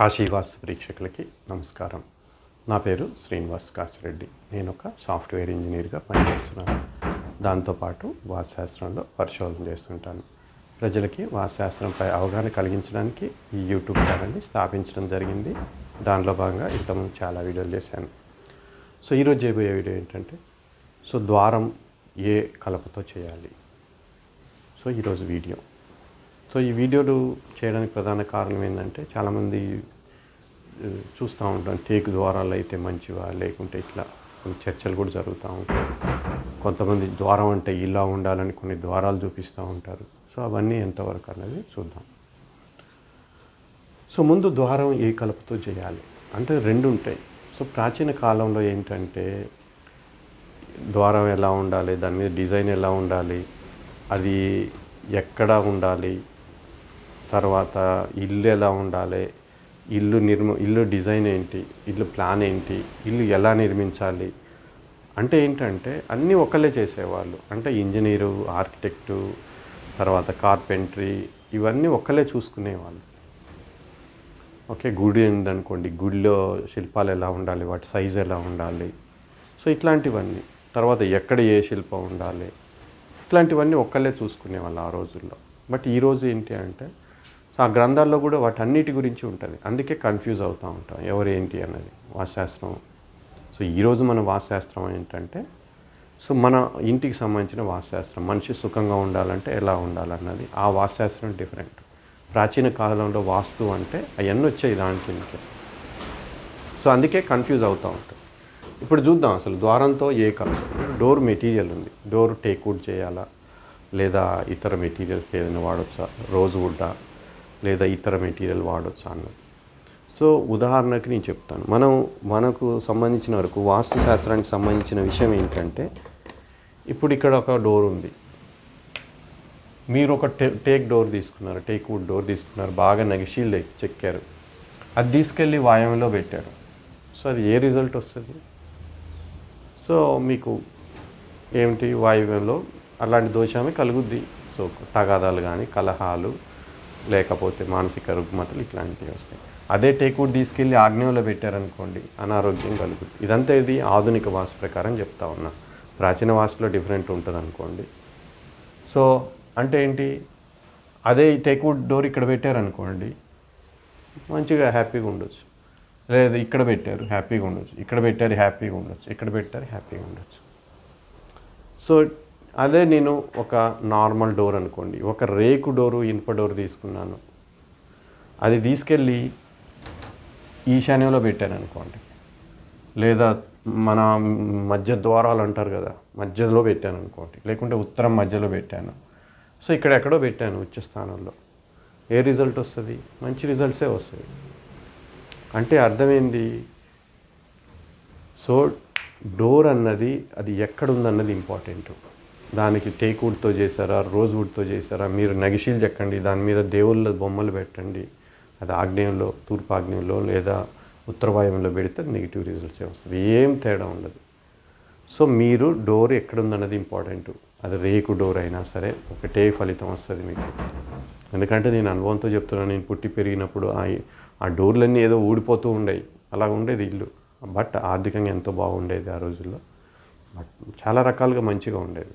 కాశీవాస్ ప్రేక్షకులకి నమస్కారం. నా పేరు శ్రీనివాస్ కాసిరెడ్డి నేను ఒక సాఫ్ట్వేర్ ఇంజనీర్గా పనిచేస్తున్నాను. దాంతోపాటు వాస్తుశాస్త్రంలో పరిశోధన చేస్తుంటాను. ప్రజలకి వాస్తుశాస్త్రంపై అవగాహన కలిగించడానికి ఈ యూట్యూబ్ ఛానల్ని స్థాపించడం జరిగింది. దానిలో భాగంగా ఇంతకుముందు చాలా వీడియోలు చేశాను. సో ఈరోజు చేయబోయే వీడియో ఏంటంటే సో ద్వారం ఏ కలపతో చేయాలి? సో ఈరోజు వీడియో. సో ఈ వీడియోలు చేయడానికి ప్రధాన కారణం ఏంటంటే చాలామంది చూస్తూ ఉంటాం. టేక్ ద్వారాలు అయితే మంచివా? లేకుంటే ఇట్లా కొన్ని చర్చలు కూడా జరుగుతూ ఉంటాయి. కొంతమంది ద్వారం అంటే ఇలా ఉండాలని కొన్ని ద్వారాలు చూపిస్తూ ఉంటారు. సో అవన్నీ ఎంతవరకు అనేది చూద్దాం. సో ముందు ద్వారం ఏ కలపతో చేయాలి? అంటే రెండు ఉంటాయి. సో ప్రాచీన కాలంలో ఏంటంటే ద్వారం ఎలా ఉండాలి? దాని మీద డిజైన్ ఎలా ఉండాలి? అది ఎక్కడ ఉండాలి? తర్వాత ఇల్లు ఎలా ఉండాలి? ఇల్లు నిర్మ ఇల్లు డిజైన్ ఏంటి? ఇల్లు ప్లాన్ ఏంటి? ఇల్లు ఎలా నిర్మించాలి? అంటే ఏంటంటే అన్నీ ఒకళ్ళే చేసేవాళ్ళు. అంటే ఇంజనీరు ఆర్కిటెక్టు తర్వాత కార్పెంట్రీ ఇవన్నీ ఒకళ్ళే చూసుకునేవాళ్ళు. ఓకే గుడి ఉందనుకోండి గుడిలో శిల్పాలు ఎలా ఉండాలి? వాటి సైజ్ ఎలా ఉండాలి? సో ఇట్లాంటివన్నీ. తర్వాత ఎక్కడ ఏ శిల్పం ఉండాలి? ఇట్లాంటివన్నీ ఒక్కళ్ళే చూసుకునేవాళ్ళు ఆ రోజుల్లో. బట్ ఈరోజు ఏంటి అంటే ఆ గ్రంథాల్లో కూడా వాటన్నిటి గురించి ఉంటుంది. అందుకే కన్ఫ్యూజ్ అవుతూ ఉంటాం. ఎవరు ఏంటి అన్నది? వాస్తుశాస్త్రం సో ఈరోజు మన వాస్తుశాస్త్రం ఏంటంటే సో మన ఇంటికి సంబంధించిన వాస్తుశాస్త్రం మనిషి సుఖంగా ఉండాలంటే ఎలా ఉండాలన్నది. ఆ వాస్తుశాస్త్రం డిఫరెంట్ ప్రాచీన కాలంలో వాస్తు అంటే అవన్నీ వచ్చాయి దాని కిందకి సో అందుకే కన్ఫ్యూజ్ అవుతూ ఉంటాయి ఇప్పుడు చూద్దాం అసలు. ద్వారంతో ఏ కలర్ డోర్ మెటీరియల్ ఉంది. డోర్ టేక్వుడ్ చేయాలా? లేదా ఇతర మెటీరియల్స్ ఏదైనా వాడొచ్చా? రోజ్ వుడ్డా? లేదా ఇతర మెటీరియల్ వాడొచ్చా అన్నది. సో ఉదాహరణకి నేను చెప్తాను. మనం మనకు సంబంధించిన వరకు వాస్తు శాస్త్రానికి సంబంధించిన విషయం ఏంటంటే ఇప్పుడు ఇక్కడ ఒక డోర్ ఉంది. మీరు ఒక టే టేక్ డోర్ తీసుకున్నారు టేక్ వుడ్ డోర్ తీసుకున్నారు బాగా నగిషీలు చెక్కారు. అది తీసుకెళ్ళి వాయువులో పెట్టారు. సో అది ఏ రిజల్ట్ వస్తుంది? సో మీకు ఏమిటి? వాయువ్యంలో అలాంటి దోషమే కలుగుద్ది. సో తగాదాలు కానీ కలహాలు లేకపోతే మానసిక రుగ్మతలు ఇట్లాంటివి వస్తాయి. అదే టేకూట్ తీసుకెళ్ళి ఆగ్నేయంలో పెట్టారనుకోండి అనారోగ్యం కలుగుతుంది. ఇదంతా ఇది ఆధునిక వాస్తు ప్రకారం చెప్తా ఉన్నా. ప్రాచీన వాస్తులో డిఫరెంట్ ఉంటుంది అనుకోండి సో అంటే ఏంటి? అదే టేక్వుడ్ డోర్ ఇక్కడ పెట్టారనుకోండి మంచిగా హ్యాపీగా ఉండొచ్చు. లేదు ఇక్కడ పెట్టారు హ్యాపీగా ఉండొచ్చు. ఇక్కడ పెట్టారు హ్యాపీగా ఉండొచ్చు. ఇక్కడ పెట్టారు హ్యాపీగా ఉండొచ్చు. సో అదే నేను ఒక నార్మల్ డోర్ అనుకోండి. ఒక రేకు డోరు ఇనుప డోర్ తీసుకున్నాను. అది తీసుకెళ్ళి ఈశాన్యంలో పెట్టాను అనుకోండి. లేదా మన మధ్య ద్వారాలు అంటారు కదా మధ్యలో పెట్టాను అనుకోండి. లేకుంటే ఉత్తరం మధ్యలో పెట్టాను. సో ఇక్కడ ఎక్కడో పెట్టాను ఉచ్చ స్థానంలో. ఏ రిజల్ట్ వస్తుంది? మంచి రిజల్ట్సే వస్తాయి అంటే అర్థమైంది? సో డోర్ అన్నది అది ఎక్కడుందన్నది ఇంపార్టెంట్. దానికి టేక్ చేశారా రోజ్ వుడ్తో చేశారా మీరు నగిషీలు చెక్కండి దాని మీద దేవుళ్ళ బొమ్మలు పెట్టండి. అది ఆగ్నేయంలో తూర్పు ఆగ్నేయంలో లేదా ఉత్తరవాయువులో పెడితే నెగిటివ్ రిజల్ట్స్ వస్తుంది? ఏం తేడా ఉండదు. సో మీరు డోర్ ఎక్కడుందన్నది ఇంపార్టెంట్. అది రేకు డోర్ అయినా సరే ఒకటే ఫలితం వస్తుంది మీకు. ఎందుకంటే నేను అనుభవంతో చెప్తున్నాను నేను పుట్టి పెరిగినప్పుడు ఆ ఆ డోర్లన్నీ ఏదో ఊడిపోతూ ఉండేవి. అలా ఉండేది ఇల్లు. బట్ ఆర్థికంగా ఎంతో బాగుండేది ఆ రోజుల్లో. బట్ చాలా రకాలుగా మంచిగా ఉండేది.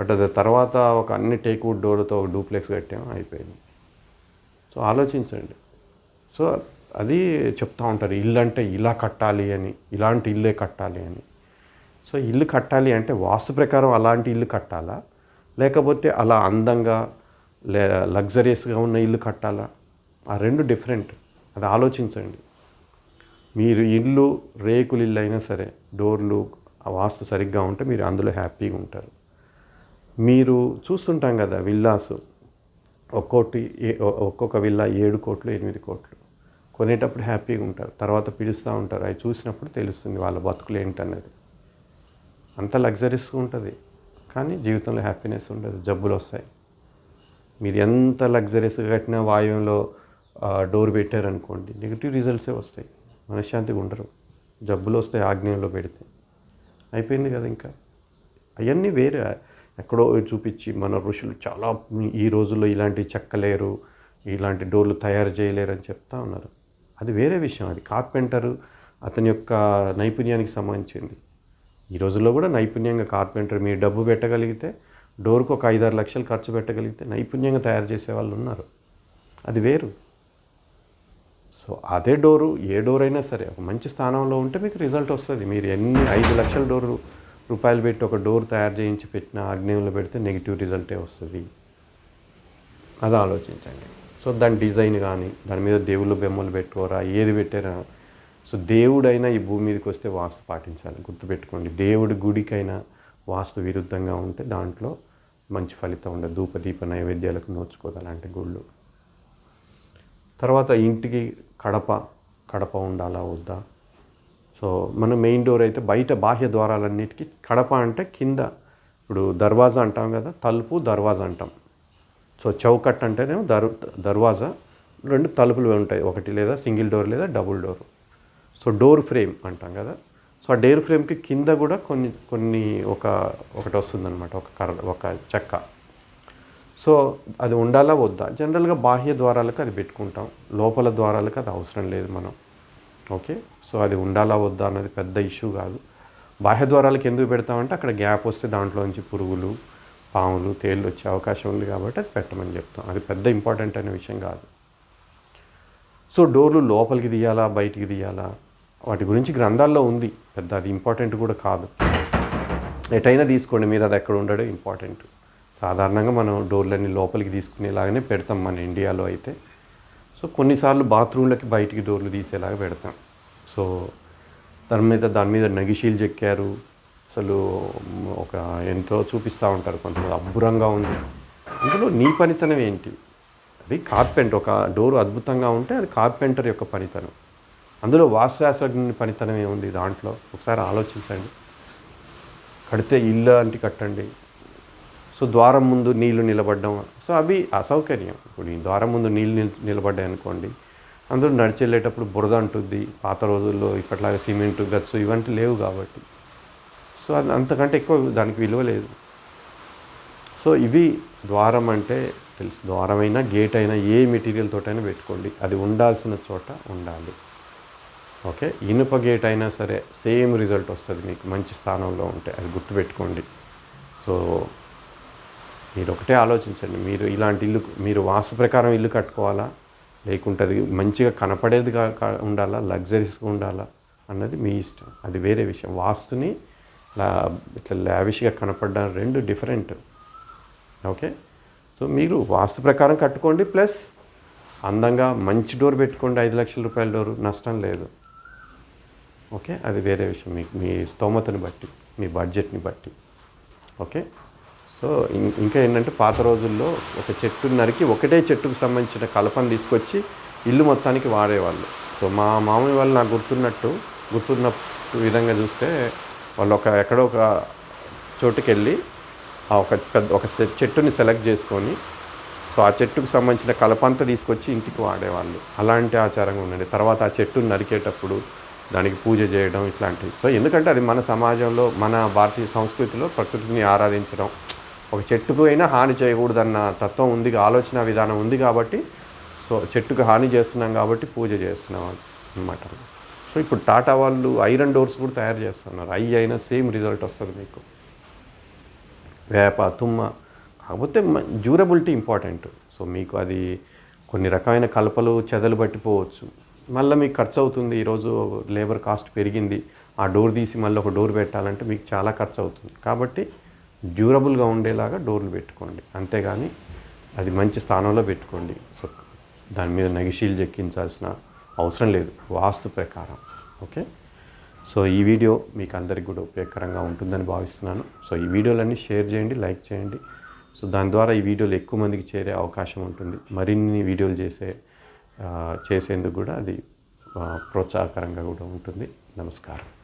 బట్ అది తర్వాత ఒక అన్ని టేక్వుడ్ డోర్తో ఒక డూప్లెక్స్ కట్టాము అయిపోయింది. సో ఆలోచించండి. సో అది చెప్తూ ఉంటారు ఇల్లు అంటే ఇలా కట్టాలి అని ఇలాంటి ఇల్లే కట్టాలి అని. సో ఇల్లు కట్టాలి అంటే వాస్తు ప్రకారం అలాంటి ఇల్లు కట్టాలా? లేకపోతే అలా అందంగా లే లగ్జరియస్గా ఉన్న ఇల్లు కట్టాలా? ఆ రెండు డిఫరెంట్. అది ఆలోచించండి. మీరు ఇల్లు రేకులు ఇల్లు అయినా సరే డోర్లు ఆ వాస్తు సరిగ్గా ఉంటే మీరు అందులో హ్యాపీగా ఉంటారు. మీరు చూస్తుంటాం కదా విల్లాస్. ఒక్కోటి ఏ- ఒక్కొక్క విల్లా ఏడు కోట్లు ఎనిమిది కోట్లు. కొనేటప్పుడు హ్యాపీగా ఉంటారు. తర్వాత పిలుస్తూ ఉంటారు. అవి చూసినప్పుడు తెలుస్తుంది వాళ్ళ బతుకులు ఏంటన్నది. అంత లగ్జరీస్గా ఉంటుంది. కానీ జీవితంలో హ్యాపీనెస్ ఉండదు. జబ్బులు వస్తాయి. మీరు ఎంత లగ్జరీస్గా కట్టినా వాయువులో డోర్ పెట్టారనుకోండి నెగిటివ్ రిజల్ట్సే వస్తాయి. మనశ్శాంతిగా ఉండరు. జబ్బులు వస్తాయి ఆగ్నేయంలో పెడితే. అయిపోయింది కదా ఇంకా. అవన్నీ వేరే. ఎక్కడో చూపించి మన ఋషులు చాలా ఈ రోజుల్లో ఇలాంటి చెక్కలేరు ఇలాంటి డోర్లు తయారు చేయలేరు అని చెప్తా ఉన్నారు. అది వేరే విషయం. అది కార్పెంటరు అతని యొక్క నైపుణ్యానికి సంబంధించింది. ఈ రోజుల్లో కూడా నైపుణ్యంగా కార్పెంటర్ మీరు డబ్బు పెట్టగలిగితే డోర్కు ఒక ఐదారు లక్షలు ఖర్చు పెట్టగలిగితే నైపుణ్యంగా తయారు చేసే వాళ్ళు ఉన్నారు. అది వేరు. సో అదే డోరు ఏ డోర్ అయినా సరే ఒక మంచి స్థానంలో ఉంటే మీకు రిజల్ట్ వస్తుంది. మీరు ఎన్ని ఐదు లక్షల డోరు రూపాయలు పెట్టి ఒక డోర్ తయారు చేయించి పెట్టిన ఆగ్నేయంలో పెడితే నెగిటివ్ రిజల్టే వస్తుంది. అది ఆలోచించండి. సో దాని డిజైన్ కానీ దాని మీద దేవుళ్ళు బొమ్మలు పెట్టుకోరా ఏది పెట్టారా? సో దేవుడైనా ఈ భూమి మీదకి వస్తే వాస్తు పాటించాలి. గుర్తుపెట్టుకోండి. దేవుడి గుడికైనా వాస్తు విరుద్ధంగా ఉంటే దాంట్లో మంచి ఫలితం ఉండదు. ధూపదీప నైవేద్యాలకు నోచుకోదు అలాంటి గుళ్ళు. తర్వాత ఇంటికి కడప కడప ఉండాలా వద్దా? సో మన మెయిన్ డోర్ అయితే బయట బాహ్య ద్వారాలన్నిటికీ కడప అంటే కింద. ఇప్పుడు దర్వాజా అంటాం కదా తలుపు దర్వాజా అంటాం. సో చౌకట్ అంటేనేమో దర్ దర్వాజా. రెండు తలుపులు ఉంటాయి ఒకటి లేదా సింగిల్ డోర్ లేదా double door. So door frame అంటాం కదా. సో ఆ డోర్ ఫ్రేమ్కి కింద కూడా కొన్ని కొన్ని ఒక ఒకటి వస్తుందన్నమాట ఒక కర్ర ఒక చెక్క. సో అది ఉండాలా వద్దా? జనరల్గా బాహ్య ద్వారాలకు అది పెట్టుకుంటాం. లోపల ద్వారాలకు అది అవసరం లేదు మనం. ఓకే? సో అది ఉండాలా వద్దా అన్నది పెద్ద ఇష్యూ కాదు. బాహ్య ద్వారాలకు ఎందుకు పెడతామంటే అక్కడ గ్యాప్ వస్తే దాంట్లోంచి పురుగులు పాములు తేళ్ళు వచ్చే అవకాశం ఉంది కాబట్టి అది పెట్టమని చెప్తాం. అది పెద్ద ఇంపార్టెంట్ అనే విషయం కాదు. సో డోర్లు లోపలికి తీయాలా బయటికి తీయాలా? వాటి గురించి గ్రంథాల్లో ఉంది. పెద్ద అది ఇంపార్టెంట్ కూడా కాదు. ఎటైనా తీసుకోండి మీరు అది ఎక్కడ ఉండడం ఇంపార్టెంట్. సాధారణంగా మనం డోర్లన్నీ లోపలికి తీసుకునేలాగానే పెడతాం మన ఇండియాలో అయితే. సో కొన్నిసార్లు బాత్రూంలకి బయటికి డోర్లు తీసేలాగా పెడతాం. సో దాని మీద దాని మీద నగిషీలు చెక్కారు. అసలు ఒక ఎంతో చూపిస్తూ ఉంటారు కొంతమంది అబ్బురంగా ఉంది. అందులో నీ పనితనం ఏంటి? అది కార్పెంటర్ ఒక డోరు అద్భుతంగా ఉంటే అది కార్పెంటర్ యొక్క పనితనం. అందులో వాస్తుశాస్త్రజ్ఞుని పనితనం ఏముంది దాంట్లో? ఒకసారి ఆలోచించండి. కడితే ఇల్లు అంటే కట్టండి. సో ద్వారం ముందు నీళ్ళు నిలబడ్డం సో అవి అసౌకర్యం. ఇప్పుడు ఈ ద్వారం ముందు నీళ్ళు నిల్ నిలబడ్డాయి అనుకోండి అందరూ నడిచెళ్ళేటప్పుడు బురద అంటుంది పాత రోజుల్లో ఇప్పట్లాగా సిమెంట్ గచ్చు ఇవంటి లేవు కాబట్టి. సో అది అంతకంటే ఎక్కువ దానికి విలువ లేదు. సో ఇవి ద్వారం అంటే తెలుసు. ద్వారమైనా గేట్ అయినా ఏ మెటీరియల్ తోటైనా పెట్టుకోండి. అది ఉండాల్సిన చోట ఉండాలి. ఓకే? ఇనుప గేట్ అయినా సరే సేమ్ రిజల్ట్ వస్తుంది మీకు. మంచి స్థానంలో ఉంటే అది గుర్తుపెట్టుకోండి. సో మీరు ఒకటే ఆలోచించండి. మీరు ఇలాంటి ఇల్లు మీరు వాస్తు ప్రకారం ఇల్లు కట్టుకోవాలా? లేకుంటే అది మంచిగా కనపడేది కా- ఉండాలా? లగ్జరీస్గా ఉండాలా? అన్నది మీ ఇష్టం. అది వేరే విషయం. వాస్తుని ఇట్లా లావిష్గా కనపడడం రెండు డిఫరెంట్. ఓకే? సో మీరు వాస్తు ప్రకారం కట్టుకోండి ప్లస్ అందంగా మంచి డోర్ పెట్టుకోండి ఐదు లక్షల రూపాయల డోర్. నష్టం లేదు. ఓకే? అది వేరే విషయం. మీకు మీ స్తోమతని బట్టి మీ బడ్జెట్ని బట్టి. ఓకే? సో ఇంకా ఏంటంటే పాత రోజుల్లో ఒక చెట్టు నరికి ఒకటే చెట్టుకు సంబంధించిన కలపను తీసుకొచ్చి ఇల్లు మొత్తానికి వాడేవాళ్ళు. సో మా మామయ్య వాళ్ళు నాకు గుర్తున్నట్టు గుర్తున్న విధంగా చూస్తే వాళ్ళు ఒక ఎక్కడో ఒక చోటుకి వెళ్ళి ఆ ఒక పెద్ద ఒక చెట్టుని సెలెక్ట్ చేసుకొని సో ఆ చెట్టుకు సంబంధించిన కలపంతా తీసుకొచ్చి ఇంటికి వాడేవాళ్ళు. అలాంటి ఆచారంగా ఉండండి. తర్వాత ఆ చెట్టుని నరికేటప్పుడు దానికి పూజ చేయడం ఇట్లాంటివి. సో ఎందుకంటే అది మన సమాజంలో మన భారతీయ సంస్కృతిలో ప్రకృతిని ఆరాధించడం ఒక చెట్టుకు అయినా హాని చేయకూడదన్న తత్వం ఉంది ఆలోచన విధానం ఉంది కాబట్టి సో చెట్టుకు హాని చేస్తున్నాం కాబట్టి పూజ చేస్తున్నాం అనమాట సో ఇప్పుడు టాటా వాళ్ళు ఐరన్ డోర్స్ కూడా తయారు చేస్తున్నారు. ఐ అయినా సేమ్ రిజల్ట్ వస్తుంది మీకు. వేప తుమ్మ కాకపోతే డ్యూరబిలిటీ ఇంపార్టెంట్. సో మీకు అది కొన్ని రకమైన కలపలు చెదలు పట్టిపోవచ్చు. మళ్ళీ మీకు ఖర్చు అవుతుంది ఈరోజు లేబర్ కాస్ట్ పెరిగింది. ఆ డోర్ తీసి మళ్ళీ ఒక డోర్ పెట్టాలంటే మీకు చాలా ఖర్చు అవుతుంది. కాబట్టి డ్యూరబుల్గా ఉండేలాగా డోర్లు పెట్టుకోండి. అంతేగాని అది మంచి స్థానంలో పెట్టుకోండి. సో దాని మీద నగిషీలు చెక్కించాల్సిన అవసరం లేదు. వాస్తు ప్రకారం. ఓకే? సో ఈ వీడియో మీకు అందరికి కూడా ఉపయోగకరంగా ఉంటుందని భావిస్తున్నాను. సో ఈ వీడియోలన్నీ షేర్ చేయండి లైక్ చేయండి. సో దాని ద్వారా ఈ వీడియోలు ఎక్కువ మందికి చేరే అవకాశం ఉంటుంది. మరిన్ని వీడియోలు చేసే చేసేందుకు కూడా అది ప్రోత్సాహకరంగా కూడా ఉంటుంది. నమస్కారం.